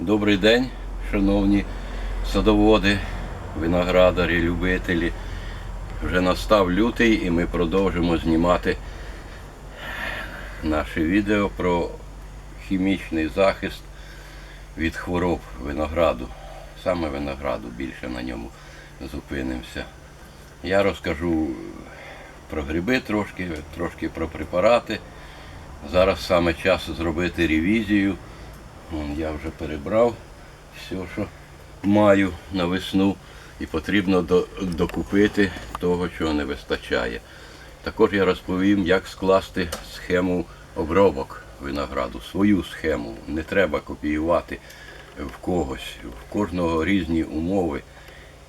Добрий день, шановні садоводи, виноградарі, любителі. Вже настав лютий і ми продовжимо знімати наше відео про хімічний захист від хвороб винограду. Саме винограду більше на ньому зупинимося. Я розкажу про гриби трошки, трошки про препарати. Зараз саме час зробити ревізію. Я вже перебрав все, що маю на весну, і потрібно до- докупити того, чого не вистачає. Також я розповім, як скласти схему обробок винограду, свою схему. Не треба копіювати в когось. В кожного різні умови,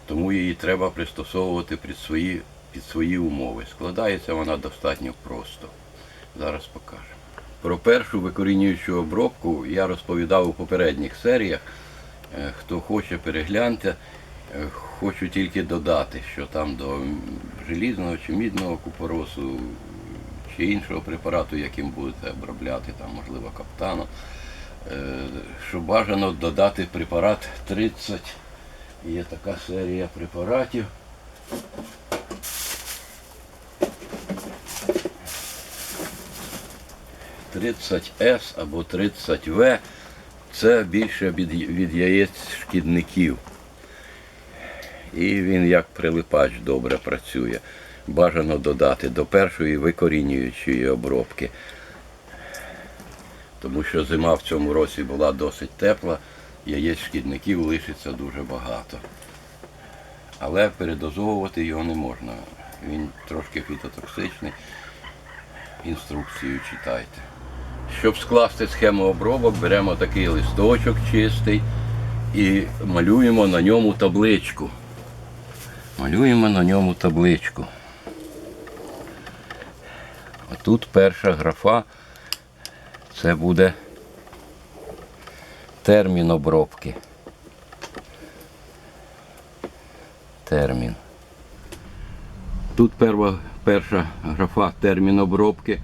тому її треба пристосовувати під свої, під свої умови. Складається вона достатньо просто. Зараз покажемо. Про першу викорінюючу обробку я розповідав у попередніх серіях. Е, Хто хоче, перегляньте. Е, Хочу тільки додати, що там до желізного чи мідного купоросу чи іншого препарату, яким будете обробляти, там, можливо, каптаном, е, що бажано додати препарат 30. Є така серія препаратів. «30С» або 30В це більше від, від яєць шкідників. І він як прилипач добре працює. Бажано додати до першої викорінюючої обробки. Тому що зима в цьому році була досить тепла, яєць шкідників лишиться дуже багато. Але передозовувати його не можна. Він трошки фітотоксичний. Інструкцію читайте. Щоб скласти схему обробок, беремо такий листочок чистий і малюємо на ньому табличку. Малюємо на ньому табличку. А тут перша графа це буде термін обробки. Термін. Тут перва, перша графа термін обробки,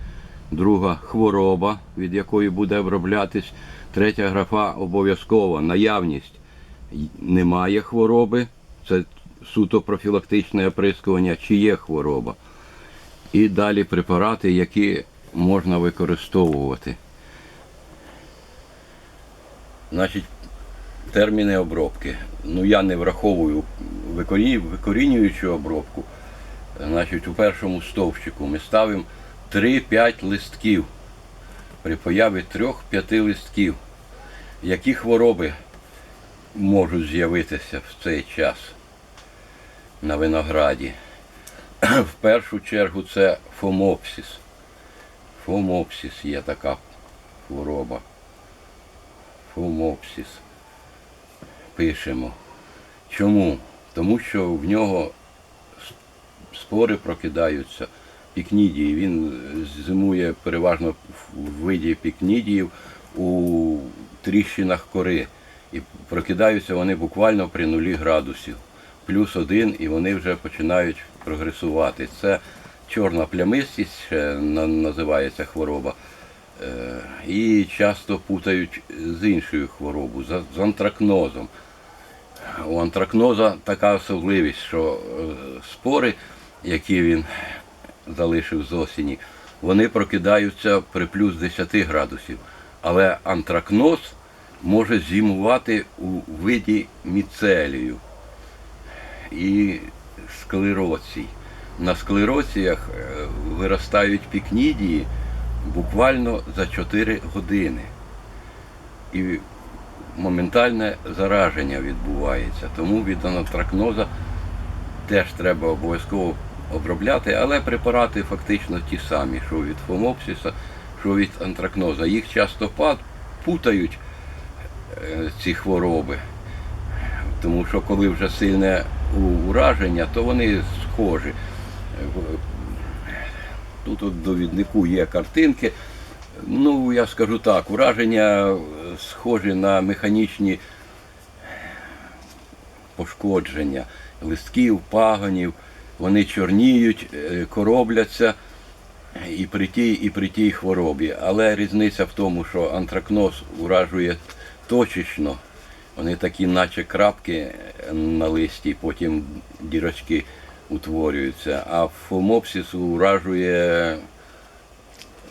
друга хвороба, від якої буде оброблятись, третя графа обов'язково наявність. Немає хвороби, це суто профілактичне оприскування, чи є хвороба. І далі препарати, які можна використовувати. Значить, терміни обробки. Ну я не враховую викорінюючу обробку. Значить, у першому стовпчику ми ставимо 3-5 листків. При появі 3-5 листків. Які хвороби можуть з'явитися в цей час на винограді? В першу чергу це фомопсис. Фомопсис є така хвороба. Фомопсис. Пишемо. Чому? Тому що в нього спори прокидаються пікнідії. Він зимує переважно в виді пікнідіїв у тріщинах кори. І прокидаються вони буквально при нулі градусів. Плюс один, і вони вже починають прогресувати. Це чорна плямистість, називається хвороба. Е, І часто путають з іншою хворобою, з з антракнозом. У антракноза така особливість, що е, спори, які він залишив з осені, вони прокидаються при плюс 10 градусів. Але антракноз може зимувати у виді міцелію і склероцій. На склероціях е, виростають пікнідії буквально за 4 години. І моментальне зараження відбувається. Тому від антракноза теж треба обов'язково обробляти, але препарати фактично ті самі, що від фомопсиса, що від антракноза. Їх часто путають е, ці хвороби. Тому що коли вже сильне ураження, то вони схожі. Тут от довіднику є картинки. Ну, я скажу так, ураження е, схожі на механічні пошкодження листків, пагонів, вони чорніють, е, коробляться і при тій, і при тій хворобі. Але різниця в тому, що антракноз уражує точечно, Вони такі, наче крапки на листі, потім дірочки утворюються. А фомопсис уражує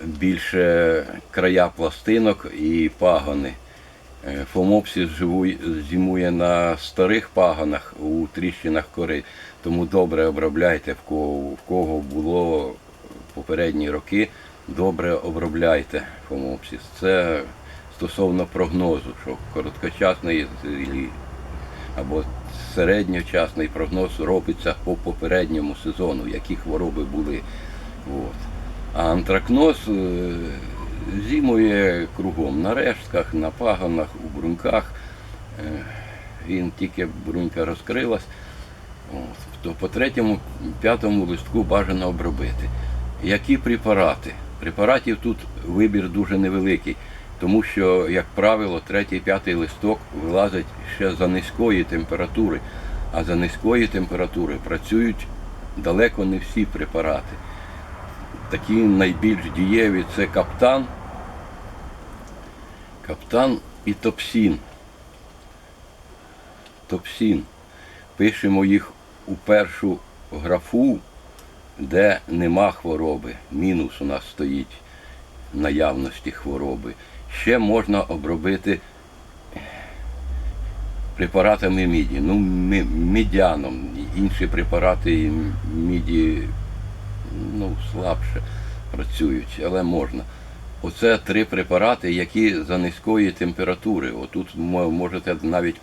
більше края пластинок і пагони. Е, Фомопсис зимує на старих пагонах у тріщинах кори, тому добре обробляйте, в кого, в кого було попередні роки, добре обробляйте фомопсис. Це стосовно прогнозу, що короткочасний або середньочасний прогноз робиться по попередньому сезону, які хвороби були. От. А антракноз е, зимує кругом на рештках, на пагонах, у бруньках. Е, Він тільки брунька розкрилась, то по третьому, п'ятому листку бажано обробити. Які препарати? Препаратів тут вибір дуже невеликий, тому що, як правило, третій, п'ятий листок вилазить ще за низької температури, а за низької температури працюють далеко не всі препарати. Такі найбільш дієві це каптан, каптан і топсін. Топсін. Пишемо їх у першу графу, де нема хвороби. Мінус у нас стоїть наявності хвороби. Ще можна обробити препаратами міді. Ну, мі- мідяном. Інші препарати міді ну, слабше працюють, але можна. Оце три препарати, які за низької температури. Отут можете навіть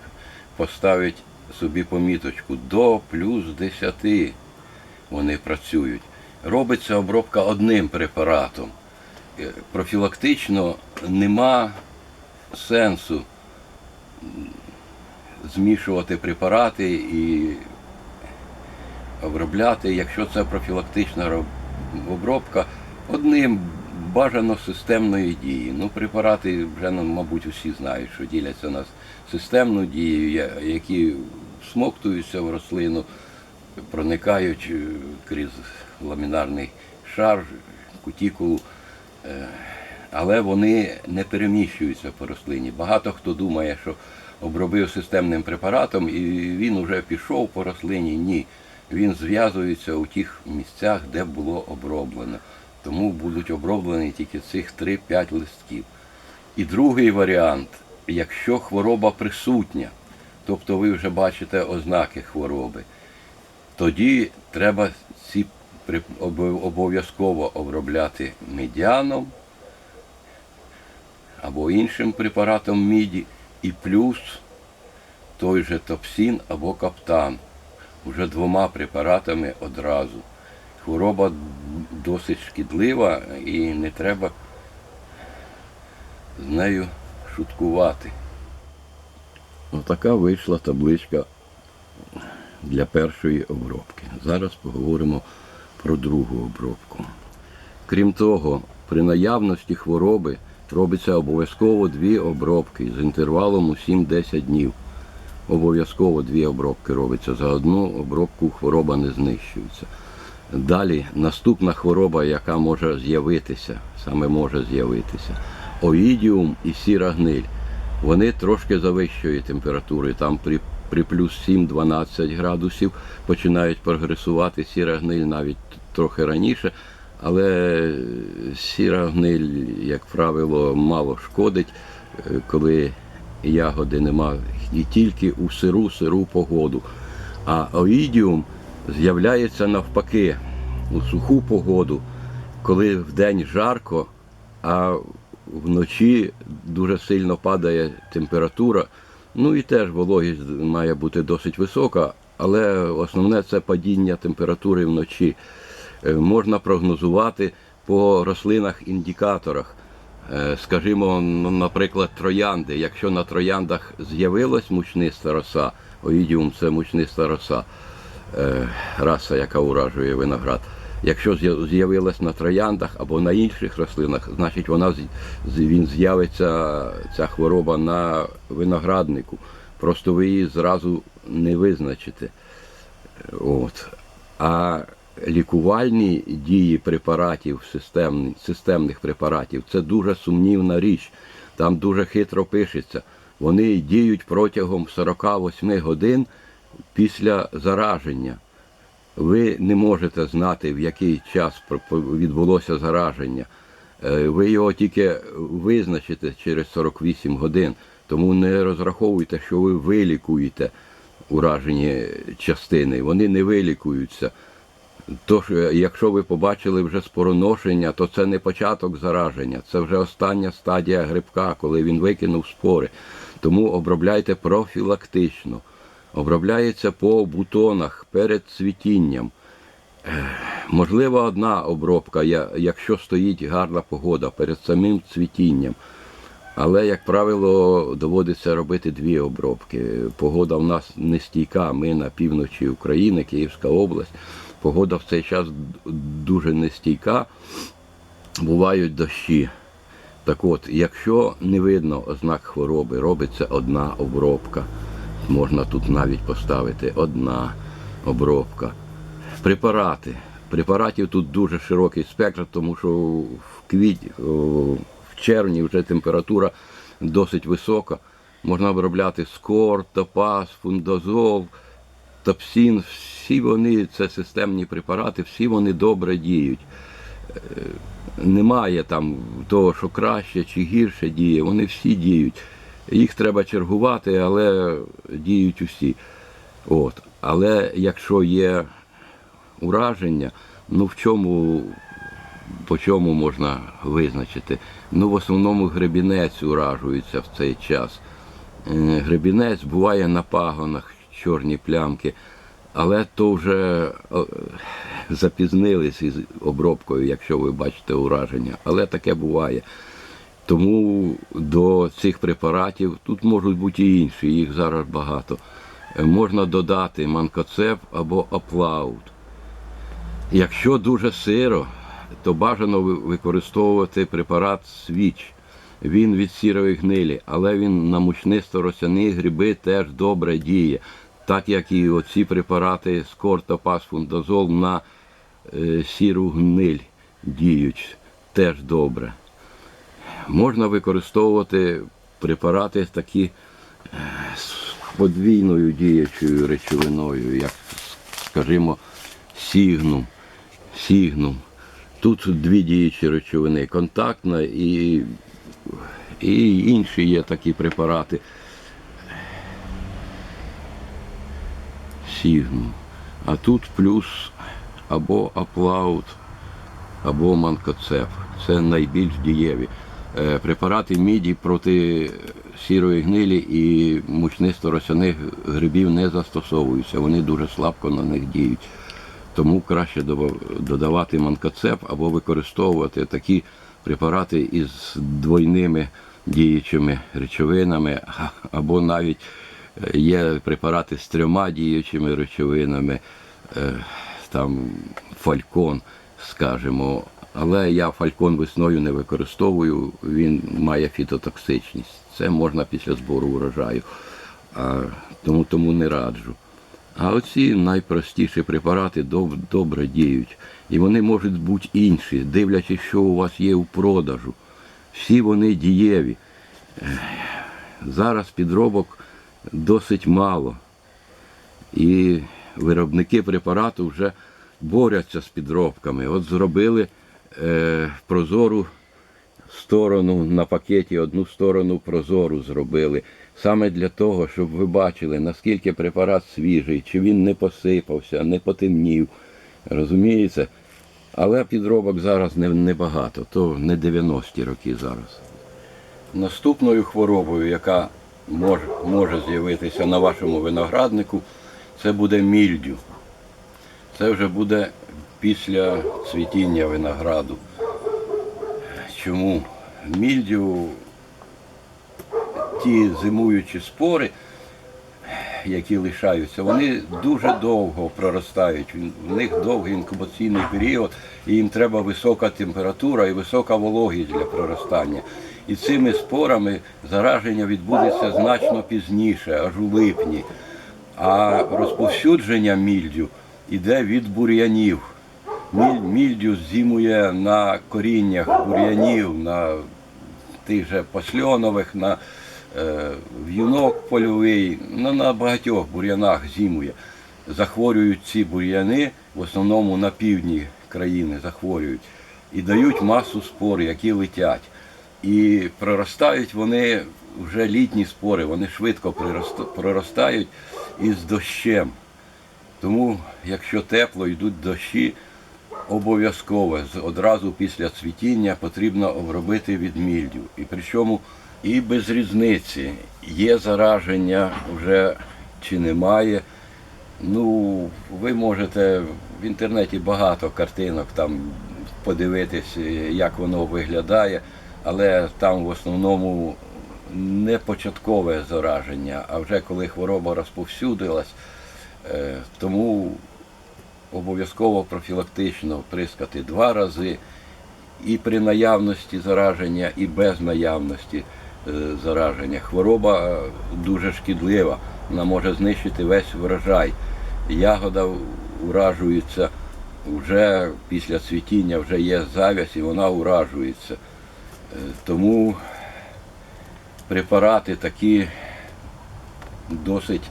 поставити собі поміточку до плюс 10 вони працюють. Робиться обробка одним препаратом. Е, Профілактично нема сенсу змішувати препарати і обробляти, якщо це профілактична роб- обробка, одним бажано системної дії. Ну, препарати вже, ну, мабуть, усі знають, що діляться на системну дію, які смоктуються в рослину, проникають е, крізь ламінарний шар, кутікулу. Е, але вони не переміщуються по рослині. Багато хто думає, що обробив системним препаратом і він вже пішов по рослині. Ні. Він зв'язується у тих місцях, де було оброблено. Тому будуть оброблені тільки цих 3-5 листків. І другий варіант, якщо хвороба присутня, тобто ви вже бачите ознаки хвороби, тоді треба ці обов'язково обробляти медіаном або іншим препаратом міді, і плюс той же топсін або каптан. Вже двома препаратами одразу. Хвороба досить шкідлива і не треба з нею шуткувати. Отака вийшла табличка для першої обробки. Зараз поговоримо про другу обробку. Крім того, при наявності хвороби робиться обов'язково дві обробки з інтервалом у 7-10 днів. Обов'язково дві обробки робиться. За одну обробку хвороба не знищується. Далі наступна хвороба, яка може з'явитися, саме може з'явитися, оїдіум і сіра гниль. Вони трошки завищої температури, там при, при плюс 7-12 градусів починають прогресувати сіра гниль навіть трохи раніше, але сіра гниль, як правило, мало шкодить, е, коли ягоди нема і тільки у сиру сиру погоду. А оїдіум з'являється навпаки у суху погоду, коли вдень жарко, а вночі дуже сильно падає температура. Ну і теж вологість має бути досить висока, але основне це падіння температури вночі. Е, Можна прогнозувати по рослинах-індикаторах. Е, Скажімо, ну, наприклад, троянди. Якщо на трояндах з'явилась мучниста роса, оїдіум це мучниста роса, е, раса, яка уражує виноград. Якщо з'я- з'явилась на трояндах або на інших рослинах, значить вона він з'явиться ця хвороба на винограднику. Просто ви її зразу не визначите. От. А лікувальні дії препаратів, системні, системних препаратів, це дуже сумнівна річ. Там дуже хитро пишеться. вони діють протягом 48 годин після зараження. Ви не можете знати, в який час відбулося зараження. Е, Ви його тільки визначите через 48 годин. Тому не розраховуйте, що ви вилікуєте уражені частини. Вони не вилікуються. Тож, е, якщо ви побачили вже спороношення, то це не початок зараження, це вже остання стадія грибка, коли він викинув спори. Тому обробляйте профілактично. Обробляється по бутонах перед цвітінням. Можливо, одна обробка, якщо стоїть гарна погода перед самим цвітінням. Але, як правило, доводиться робити дві обробки. Погода в нас нестійка. Ми на півночі України, Київська область. Погода в цей час дуже нестійка. Бувають дощі. Так от, якщо не видно ознак хвороби, робиться одна обробка. Можна тут навіть поставити одна обробка. Препарати. Препаратів тут дуже широкий спектр, тому що в квітні, в червні вже температура досить висока. Можна обробляти скор, топаз, фундазол, топсін. Всі вони, це системні препарати, всі вони добре діють. Е, Немає там того, що краще чи гірше діє, вони всі діють. Їх треба чергувати, але діють усі. От. Але якщо є ураження, ну в чому, по чому можна визначити? Ну, в основному гребінець уражується в цей час. Е, Гребінець буває на пагонах, чорні плямки, але то вже запізнились із обробкою, якщо ви бачите ураження. Але таке буває. Тому до цих препаратів тут можуть бути і інші, їх зараз багато. Е, Можна додати манкоцеп або аплаут. Якщо дуже сиро, то бажано використовувати препарат свіч. Він від сірої гнилі, але він на мучнисто-росяні гриби теж добре діє, так як і оці препарати скортопас, фундазол на е, сіру гниль діють теж добре. Можна використовувати препарати такі е, з подвійною діючою речовиною, як, скажімо, сігнум. сігнум. Тут дві діючі речовини контактна і, і інші є такі препарати. Сігнум. А тут плюс або аплаут, або манкоцеп. Це найбільш дієві. Е, Препарати міді проти сірої гнилі і мучнисто-росяних грибів не застосовуються. Вони дуже слабко на них діють. Тому краще додавати манкоцеп або використовувати такі препарати із двойними діючими речовинами, або навіть є препарати з трьома діючими речовинами, е, там фалькон, скажімо. Але я фалькон весною не використовую, він має фітотоксичність. Це можна після збору урожаю, а, тому, тому не раджу. А оці найпростіші препарати доб- добре діють. І вони можуть бути інші, дивлячись, що у вас є у продажу. Всі вони дієві. Зараз підробок досить мало. І виробники препарату вже борються з підробками. От зробили е, прозору сторону на пакеті, одну сторону прозору зробили. Саме для того, щоб ви бачили, наскільки препарат свіжий, чи він не посипався, не потемнів. Розумієте? Але підробок зараз не- небагато, то не 90-ті роки зараз. Наступною хворобою, яка може, може з'явитися на вашому винограднику, це буде мільдю. Це вже буде після цвітіння винограду. Чому? Мільдю, ті зимуючі спори, які лишаються, вони дуже довго проростають. В них довгий інкубаційний період, і їм треба висока температура і висока вологість для проростання. І цими спорами зараження відбудеться значно пізніше, аж у липні. А розповсюдження мільдю йде від бур'янів. Мільдю зимує на коріннях бур'янів, на тих же посльонових, на е, в'юнок польовий, ну, на багатьох бур'янах зимує. Захворюють ці бур'яни, в основному на півдні країни захворюють, і дають масу спор, які летять. І проростають вони вже літні спори, вони швидко проростають із дощем. Тому, якщо тепло йдуть дощі, обов'язково одразу після цвітіння потрібно обробити від мільдю. І причому і без різниці, є зараження вже чи немає. Ну, ви можете в інтернеті багато картинок там подивитись, як воно виглядає, але там в основному не початкове зараження, а вже коли хвороба розповсюдилась, е, тому обов'язково профілактично прискати два рази і при наявності зараження, і без наявності е, зараження. Хвороба е, дуже шкідлива, вона може знищити весь врожай. Ягода уражується вже після цвітіння, вже є завязь і вона уражується. Е, Тому препарати такі досить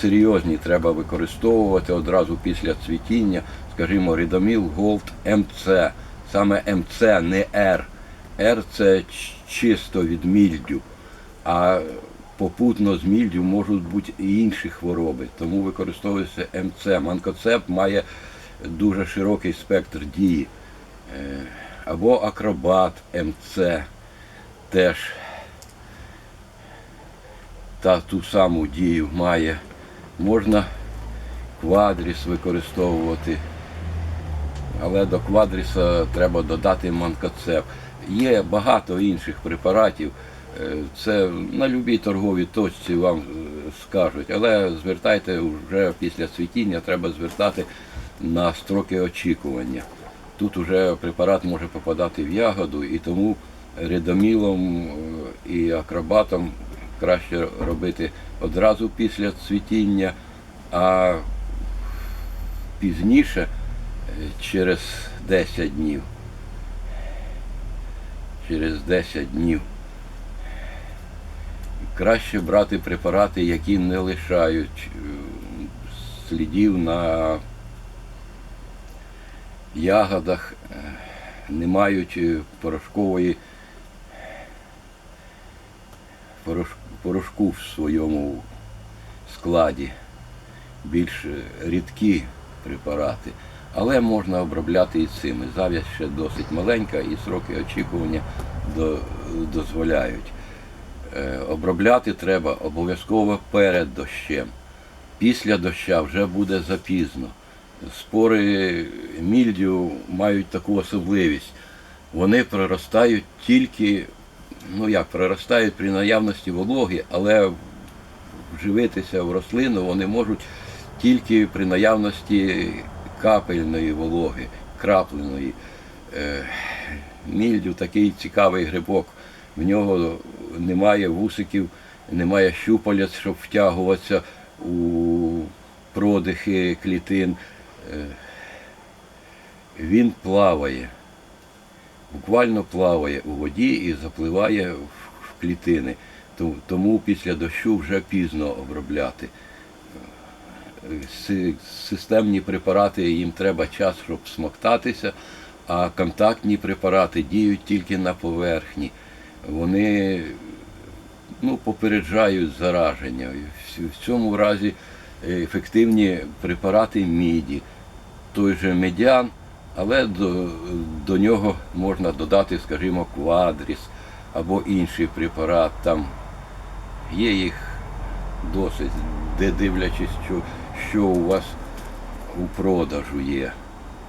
серйозні треба використовувати одразу після цвітіння, скажімо, Рідоміл Голд МЦ. Саме МЦ, не Р. Р це чисто від мільдю, а попутно з мільдю можуть бути і інші хвороби. Тому використовується МЦ. Манкоцеп має дуже широкий спектр дії. Або акробат МЦ теж та ту саму дію має. Можна квадріс використовувати, але до квадріса треба додати манкоцеп. Є багато інших препаратів. Е, Це на любій торговій точці вам е, скажуть, але звертайте вже після цвітіння, треба звертати на строки очікування. Тут вже препарат може попадати в ягоду, і тому редомілом е, і акробатом краще робити одразу після цвітіння, а пізніше, е, через 10 днів. Через 10 днів. Краще брати препарати, які не лишають е, слідів на ягодах, е, не мають е, порошкової порошку в своєму складі, більш е, рідкі препарати. Але можна обробляти і цими. Зав'язь ще досить маленька і сроки очікування до- дозволяють. Обробляти треба обов'язково перед дощем. Після доща вже буде запізно. Спори мільдю мають таку особливість. Вони проростають тільки, ну як, проростають при наявності вологи, але вживитися в рослину вони можуть тільки при наявності капельної вологи, крапленої. Е, Мільдю такий цікавий грибок. В нього немає вусиків, немає щупалець, щоб втягуватися у продихи клітин. Е, Він плаває, буквально плаває у воді і запливає в клітини. Тому після дощу вже пізно обробляти. Системні препарати їм треба час, щоб смоктатися, а контактні препарати діють тільки на поверхні. Вони ну, попереджають зараження. В- цьому разі е, ефективні препарати міді, той же медян, але до, до нього можна додати, скажімо, квадріс або інший препарат. Там є їх досить, де дивлячись, що, що у вас у продажу є.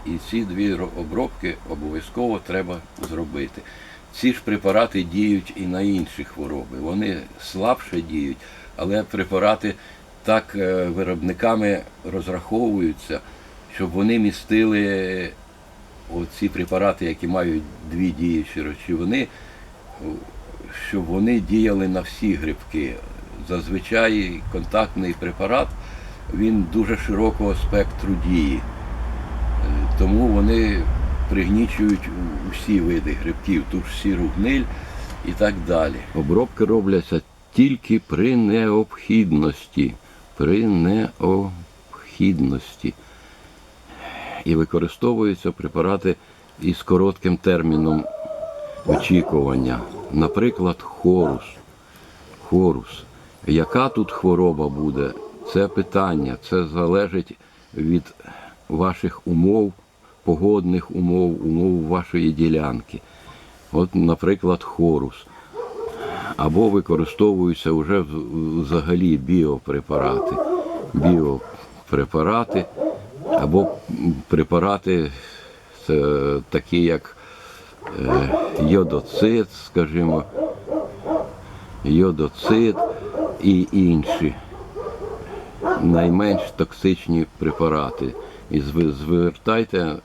І ці дві обробки обов'язково треба зробити. Ці ж препарати діють і на інші хвороби. Вони слабше діють, але препарати так е, виробниками розраховуються, щоб вони містили оці препарати, які мають дві діючі речовини, щоб вони діяли на всі грибки. Зазвичай контактний препарат він дуже широкого спектру дії. Е, Тому вони пригнічують усі види грибків, ту ж сіру гниль і так далі. Обробки робляться тільки при необхідності. При необхідності. І використовуються препарати із коротким терміном очікування. Наприклад, хорус. Хорус. Яка тут хвороба буде? Це питання. Це залежить від ваших умов, погодних умов, умов вашої ділянки. От, наприклад, хорус. Або використовуються вже взагалі біопрепарати. Біопрепарати, або препарати це такі, як е, йодоцит, скажімо, йодоцит і інші найменш токсичні препарати. І звертайте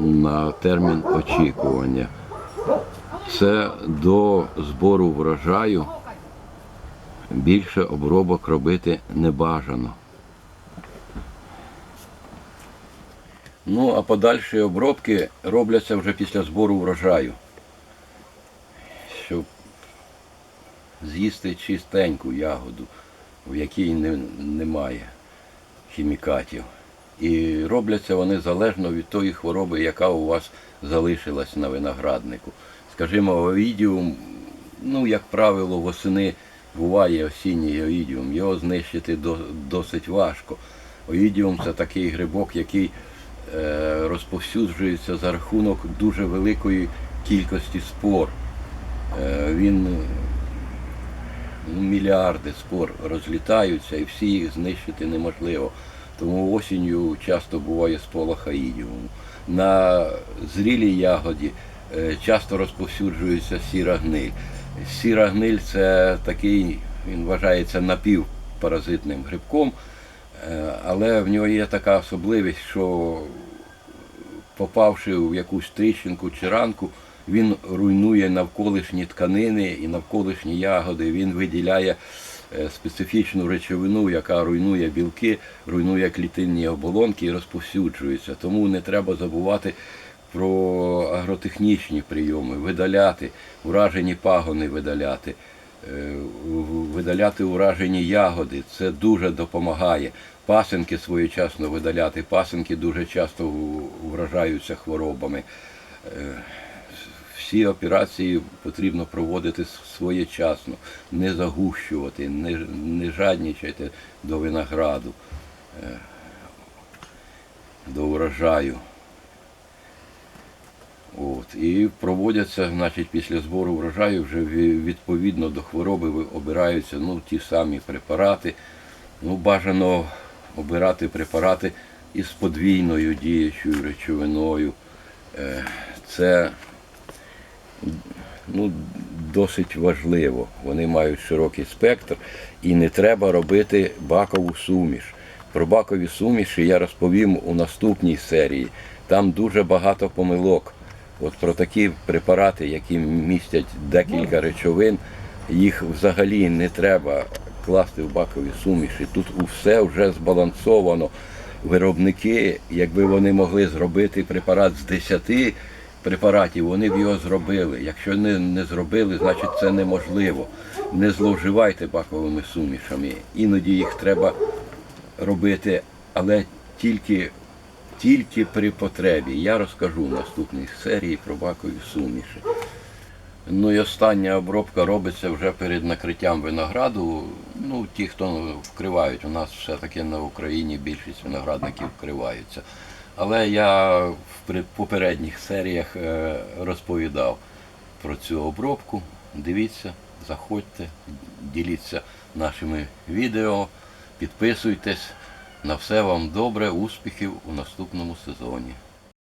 на термін очікування. Це до збору врожаю більше обробок робити не бажано. Ну, а подальші обробки робляться вже після збору врожаю. Щоб з'їсти чистеньку ягоду, в якій не, немає хімікатів. І робляться вони залежно від тої хвороби, яка у вас залишилась на винограднику. Скажімо, овідіум, ну, як правило, восени буває осінній овідіум, його знищити досить важко. Овідіум це такий грибок, який е, розповсюджується за рахунок дуже великої кількості спор. Е, він ну, мільярди спор розлітаються і всі їх знищити неможливо. Тому осінню часто буває сполох аїдіуму. На зрілій ягоді часто розповсюджується сіра гниль. Сіра гниль це такий, він вважається напівпаразитним грибком, е, але в нього є така особливість, що попавши в якусь тріщинку чи ранку, він руйнує навколишні тканини і навколишні ягоди. Він виділяє е, специфічну речовину, яка руйнує білки, руйнує клітинні оболонки і розповсюджується. Тому не треба забувати про агротехнічні прийоми, видаляти, уражені пагони видаляти. е, Видаляти уражені ягоди, це дуже допомагає. Пасинки своєчасно видаляти. Пасинки дуже часто вражаються хворобами. Е, Всі операції потрібно проводити своєчасно, не загущувати, не, не жаднічайте до винограду, е, до урожаю. От. І проводяться, значить, після збору врожаю вже відповідно до хвороби обираються ну, ті самі препарати. Ну, бажано обирати препарати із подвійною діючою речовиною. Е, Це ну, досить важливо. Вони мають широкий спектр і не треба робити бакову суміш. Про бакові суміші я розповім у наступній серії. Там дуже багато помилок. От про такі препарати, які містять декілька речовин, їх взагалі не треба класти в бакові суміші. Тут все вже збалансовано. Виробники, якби вони могли зробити препарат з 10 препаратів, вони б його зробили. Якщо не, не зробили, значить це неможливо. Не зловживайте баковими сумішами. Іноді їх треба робити, але тільки, тільки при потребі. Я розкажу в наступній серії про бакові суміші. Ну і остання обробка робиться вже перед накриттям винограду. Ну, ті, хто вкривають, у нас все-таки на Україні більшість виноградників вкриваються. Але я в попередніх серіях е, розповідав про цю обробку. Дивіться, заходьте, діліться нашими відео, підписуйтесь. На все вам добре, успіхів у наступному сезоні.